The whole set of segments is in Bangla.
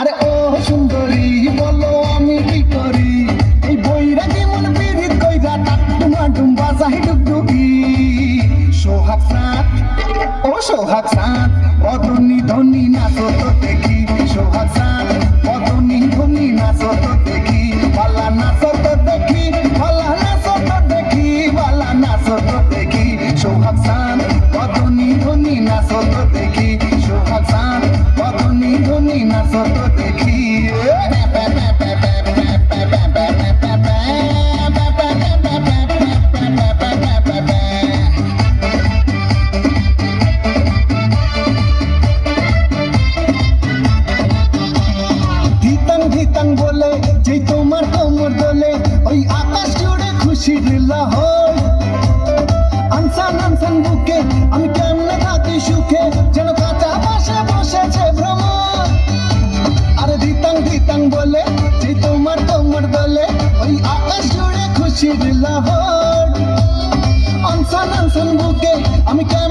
আরে ও সুন্দরী, বলো আমি কি করি? এই বইরাগি মন পিরিত কইরা টাটুমা ডুম্বা যাই ডুগডুগি। সোহাগ সাত, ও সোহাগ সাত ধনী ধনি নাচো তো দেখি। সোহাগ সাত ধিতাং বলে, যেই তোমার কোমর দোলে, ওই আকাশ জুড়ে খুশির লাহর আনসান আনসান বুকে, আমি কেমনে থাকি সুখে, যেন কাঁচা পাশে বসেছে ভ্রমণ। আরে ধিতাং ধিতাং বলে, যেই তোমার কোমর দোলে, ওই আকাশ জুড়ে খুশির লাহর আনসান আনসান বুকে, আমি কেমনে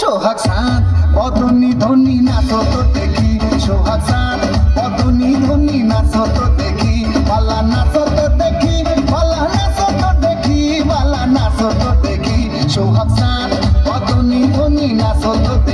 সোহাগ সাত পদনি ধনী নাচ তো দেখি। সোহাগ সাত পদনি ধনী নাচ তো দেখি। পালা নাচ তো দেখি পালা নাচ তো দেখি পালা নাচ তো দেখি। সোহাগ সাত পদনি ধনী নাচ তো দেখি।